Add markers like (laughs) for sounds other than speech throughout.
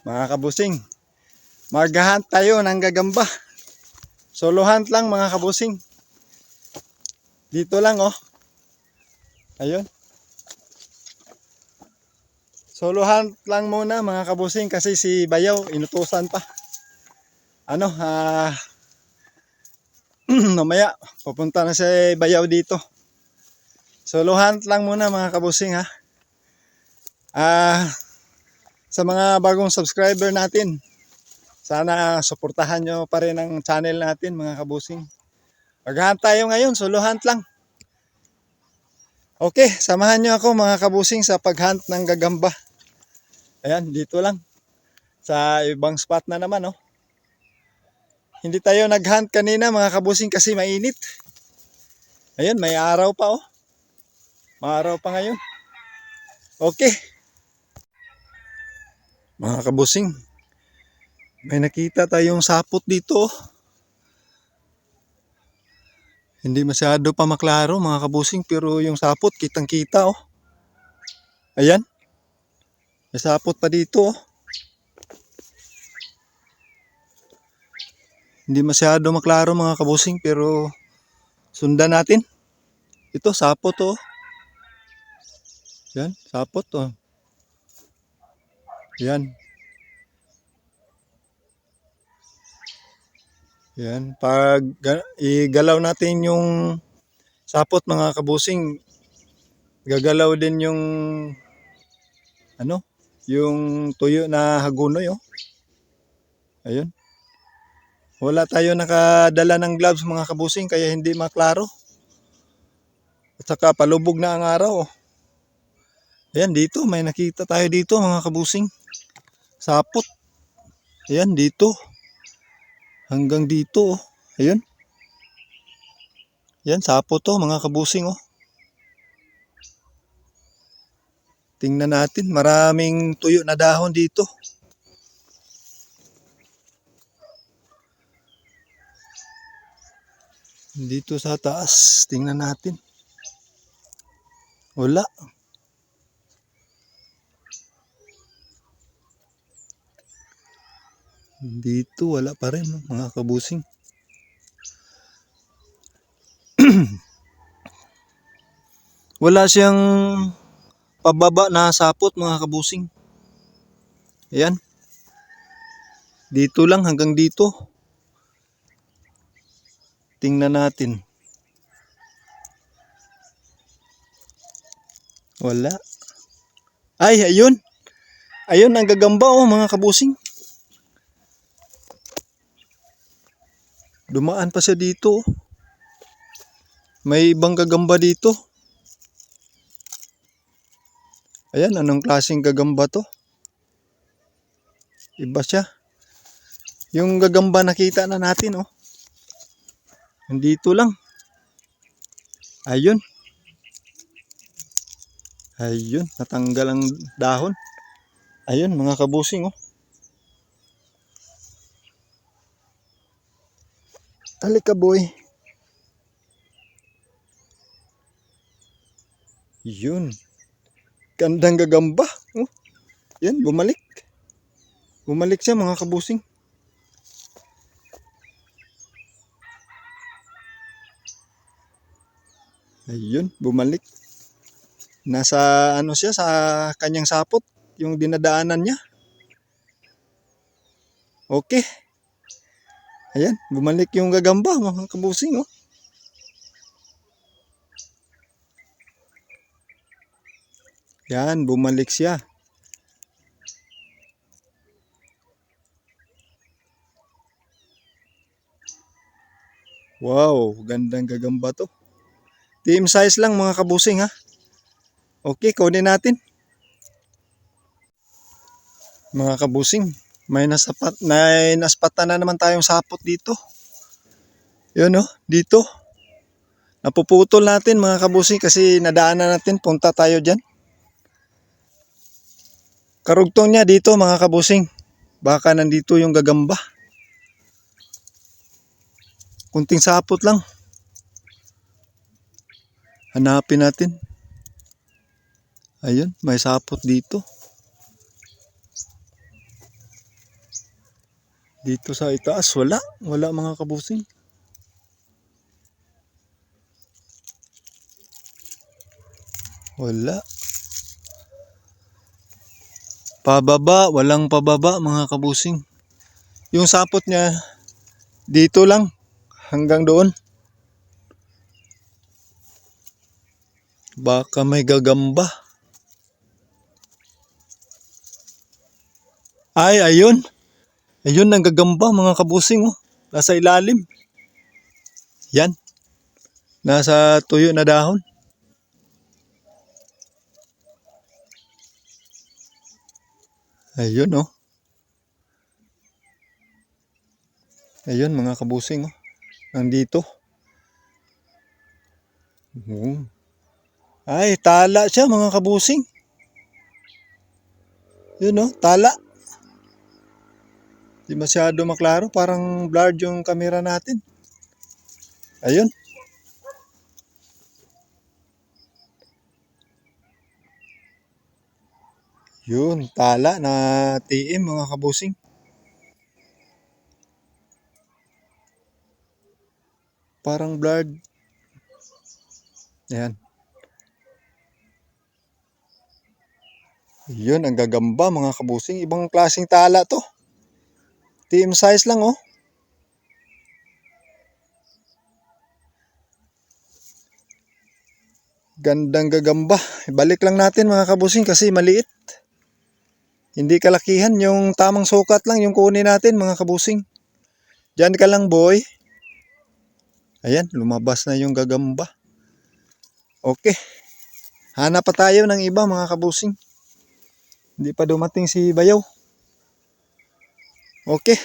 Mga kabusing, maghahunt tayo ng gagamba. Solo hunt lang mga kabusing. Dito lang oh. Ayun. Solo hunt lang muna mga kabusing kasi si Bayaw inutusan pa. Ano, ah (clears throat) mamaya pupunta na si Bayaw dito. Solo hunt lang muna mga kabusing ha. Ah, sa mga bagong subscriber natin, sana suportahan nyo pa rin ang channel natin mga kabusing. Maghahunt tayo ngayon, solo hunt lang. Okay, samahan nyo ako mga kabusing sa paghunt ng gagamba. Ayan, dito lang. Sa ibang spot na naman, oh. Hindi tayo naghunt kanina mga kabusing kasi mainit. Ayan, may araw pa, oh. Maaraw pa ngayon. Okay. Mga kabusing, may nakita tayong sapot dito. Hindi masyado pa maklaro mga kabusing pero yung sapot kitang kita oh. Ayan. May sapot pa dito oh. Hindi masyado maklaro mga kabusing pero sundan natin. Ito sapot oh. Yan, sapot oh. Yan. Yan. Pag ga- igalaw natin yung sapot mga kabusing, gagalaw din yung ano, yung tuyo na hagunoy oh. Ayun. Wala tayo nakadala ng gloves mga kabusing kaya hindi maklaro. At saka palubog na ang araw oh. Ayan dito, may nakita tayo dito mga kabusing. Sapot. Ayan dito. Hanggang dito oh. Ayun. Yan, sapot to mga kabusing oh. Tingnan natin, maraming tuyo na dahon dito. Dito sa taas, tingnan natin. Wala. Dito wala pa rin mga kabusing. (clears throat) wala siyang pababa na sapot mga kabusing. Ayan. Dito lang hanggang dito. Tingnan natin. Wala. Ay, ayun. Ayun ang gagamba oh mga kabusing. Dumaan pa siya dito. oh. May ibang gagamba dito. Ayan, anong klaseng gagamba to? Iba siya. Yung gagamba nakita na natin, oh. Nandito lang. Ayun. Ayun, natanggal ang dahon. Ayun, mga kabusing, oh. Halika boy. Yun. Gandang gagamba. Oh. Yan, bumalik. Bumalik siya mga kabusing. Ayun, bumalik. Nasa ano siya sa kanyang sapot, yung dinadaanan niya. Okay. Ayan, bumalik yung gagamba mga kabusing oh. Yan, bumalik siya. Wow, gandang gagamba to. Team size lang mga kabusing ha. Okay, kunin natin. Mga kabusing, may nasapat, may naspatan na naman tayong sapot dito. Yun oh, dito. Napuputol natin mga kabusing kasi nadaanan natin, punta tayo dyan. Karugtong niya dito mga kabusing. Baka nandito yung gagamba. Kunting sapot lang. Hanapin natin. Ayun, may sapot dito. Dito sa itaas, wala. Wala mga kabusing. Wala. Pababa, walang pababa mga kabusing. Yung sapot niya, dito lang. Hanggang doon. Baka may gagamba. Ay, ayun. Ayun, ang gagamba mga kabusing. Oh. Nasa ilalim. Yan. Nasa tuyo na dahon. Ayun oh. Ayun mga kabusing oh. Nandito. Hmm. Ay, tala siya mga kabusing. Yun oh, tala. Di masyado maklaro, parang blurred yung camera natin. Ayun. Yun, tala na TM mga kabusing. Parang blurred. Ayan. Yun, ang gagamba mga kabusing. Ibang klaseng tala to. TM size lang oh. Gandang gagamba. Balik lang natin mga kabusing kasi maliit. Hindi kalakihan yung tamang sukat lang yung kunin natin mga kabusing. Diyan ka lang boy. Ayan, lumabas na yung gagamba. Okay. Hanap pa tayo ng iba mga kabusing. Hindi pa dumating si Bayaw. Okay.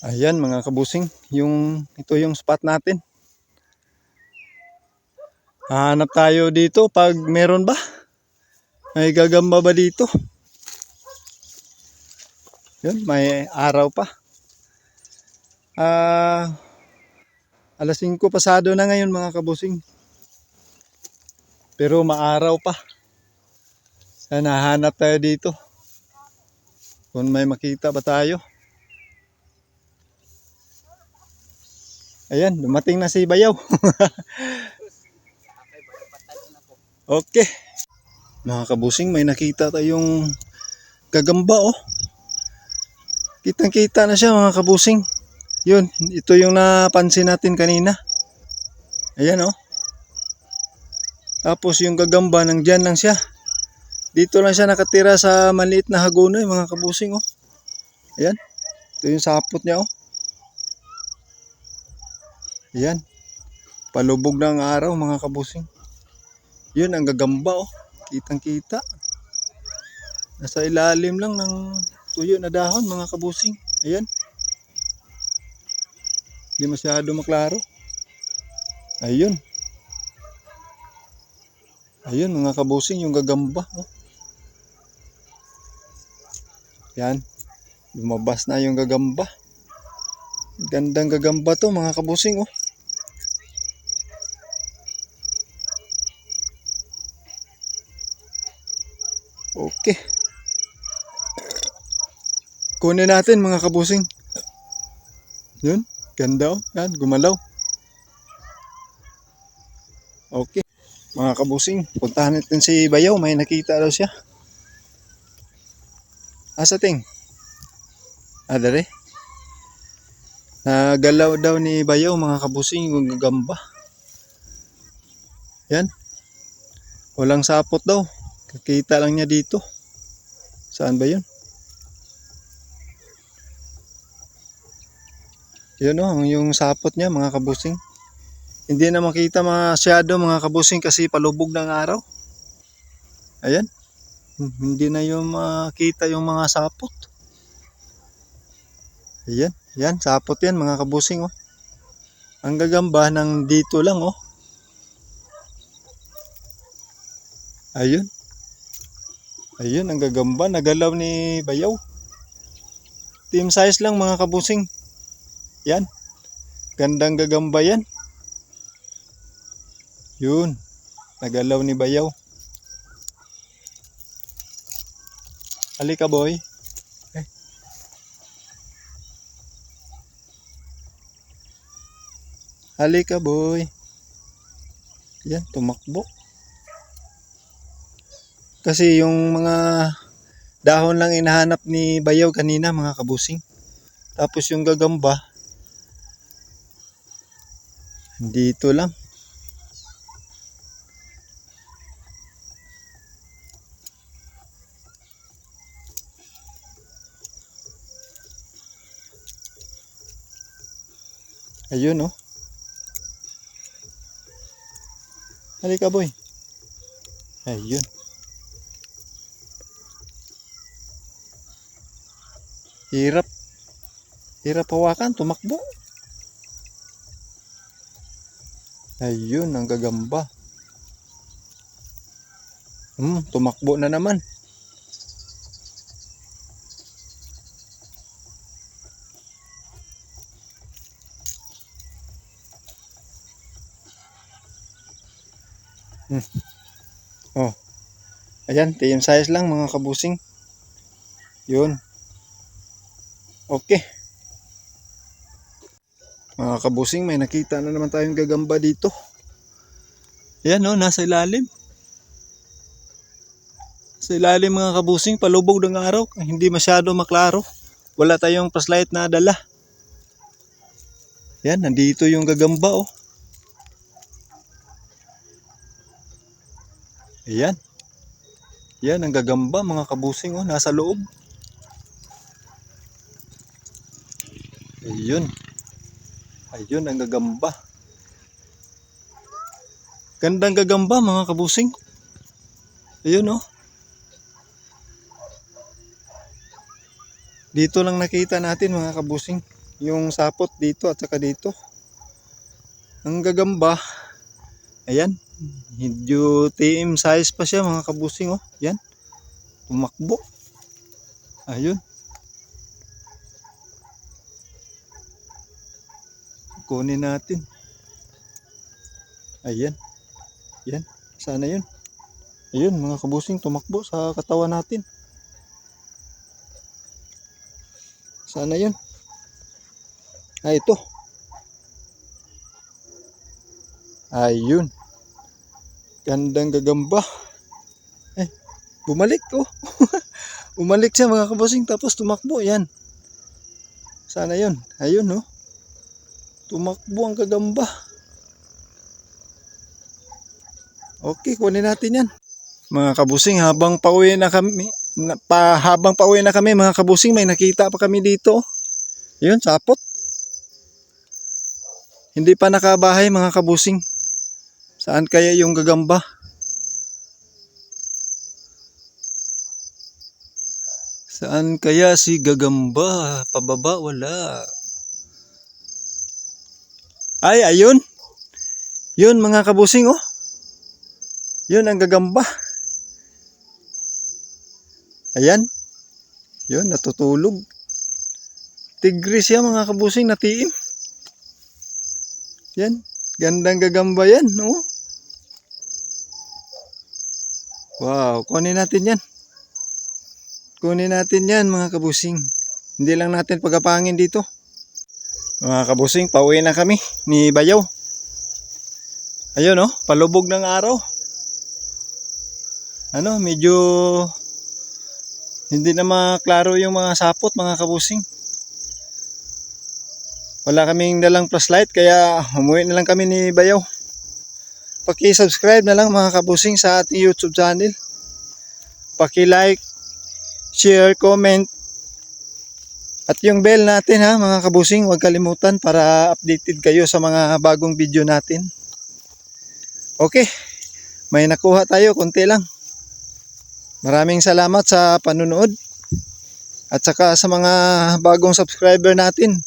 Ayan mga kabusing, yung ito yung spot natin. Hanap tayo dito pag meron ba? May gagamba ba dito? Yun, may araw pa. Ah, alas 5 pasado na ngayon mga kabusing. Pero maaraw pa. Kaya nahanap tayo dito. Kung may makita ba tayo. Ayan, dumating na si Bayaw. (laughs) okay. Mga kabusing, may nakita tayong gagamba oh. Kitang kita na siya mga kabusing. Yun, ito yung napansin natin kanina. Ayan oh. Tapos yung gagamba nang dyan lang siya. Dito lang siya nakatira sa maliit na hagonoy mga kabusing oh. Ayan. Ito yung sapot niya oh. Ayan. Palubog ng araw mga kabusing. Yun ang gagamba oh. Kitang kita. Nasa ilalim lang ng tuyo na dahon mga kabusing. Ayan. Hindi masyado maklaro. Ayun. Ayun mga kabusing yung gagamba. Oh. Yan. Lumabas na yung gagamba. Gandang gagamba to mga kabusing oh. Okay. Kunin natin mga kabusing. Yun. Ganda oh. Yan. Gumalaw. Okay. Mga kabusing. Puntahan natin si Bayaw. May nakita daw siya. Asa ting? Ah, dere. Nagalaw daw ni Bayaw mga kabusing yung gagamba. Yan. Walang sapot daw. Kakita lang niya dito. Saan ba yun? Yun o, yung sapot niya mga kabusing. Hindi na makita masyado mga kabusing kasi palubog ng araw. Ayan. Hindi na yung makita yung mga sapot. Ayan. Yan, sapot yan mga kabusing oh. Ang gagamba ng dito lang oh. Ayun. Ayun, ang gagamba. Nagalaw ni Bayaw. Team size lang mga kabusing. Yan. Gandang gagamba yan. Yun. Nagalaw ni Bayaw. Halika boy. Eh. Halika boy. Yan, tumakbo. Kasi yung mga dahon lang inahanap ni Bayaw kanina mga kabusing. Tapos yung gagamba, dito lang. Ayun oh. Halika boy. Ayun. Hirap. Hirap hawakan, tumakbo. Ayun, ang gagamba. Hmm, tumakbo na naman. Hmm. Oh. Ayan, team size lang mga kabusing. Yun. Okay. Mga kabusing, may nakita na naman tayong gagamba dito. Ayan oh, nasa ilalim. Sa ilalim mga kabusing, palubog ng araw. Hindi masyado maklaro. Wala tayong flashlight na dala. Yan, nandito yung gagamba oh. Ayan. Yan, ang gagamba mga kabusing oh, nasa loob. Ayun. Ayun, ang gagamba. Gandang gagamba mga kabusing. Ayun oh. Dito lang nakita natin mga kabusing. Yung sapot dito at saka dito. Ang gagamba. Ayan. Medyo TM size pa siya mga kabusing oh. Yan. Tumakbo. Ayun. Kunin natin. Ayan. Yan. Sana yun. Ayun mga kabusing tumakbo sa katawan natin. Sana yun. Ah, ito. Ayun. Gandang gagamba. Eh, bumalik oh. (laughs) bumalik siya mga kabusing tapos tumakbo. Yan. Sana yun. Ayun oh. Tumakbo ang gagamba. Okay, kunin natin yan. Mga kabusing, habang pauwi na kami, na, pa, habang pauwi na kami mga kabusing, may nakita pa kami dito. Yun, sapot. Hindi pa nakabahay mga kabusing. Saan kaya yung gagamba? Saan kaya si gagamba? Pababa, wala. Ay, ayun. Yun mga kabusing, oh. Yun ang gagamba. Ayan. Yun, natutulog. Tigris yan mga kabusing, natiim. Yan. Gandang gagamba yan, no? Wow, kunin natin yan. Kunin natin yan mga kabusing. Hindi lang natin pagapangin dito. Mga kabusing, pauwi na kami ni Bayaw. Ayun oh, palubog ng araw. Ano, medyo hindi na maklaro yung mga sapot mga kabusing. Wala kaming dalang flashlight kaya umuwi na lang kami ni Bayaw. Paki-subscribe na lang mga kabusing sa ating YouTube channel. Paki-like, share, comment. At yung bell natin ha mga kabusing, huwag kalimutan para updated kayo sa mga bagong video natin. Okay, may nakuha tayo, konti lang. Maraming salamat sa panunood at saka sa mga bagong subscriber natin.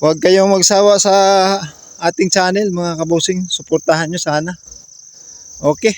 Huwag kayong magsawa sa ating channel mga kabusing. Suportahan nyo sana. Okay.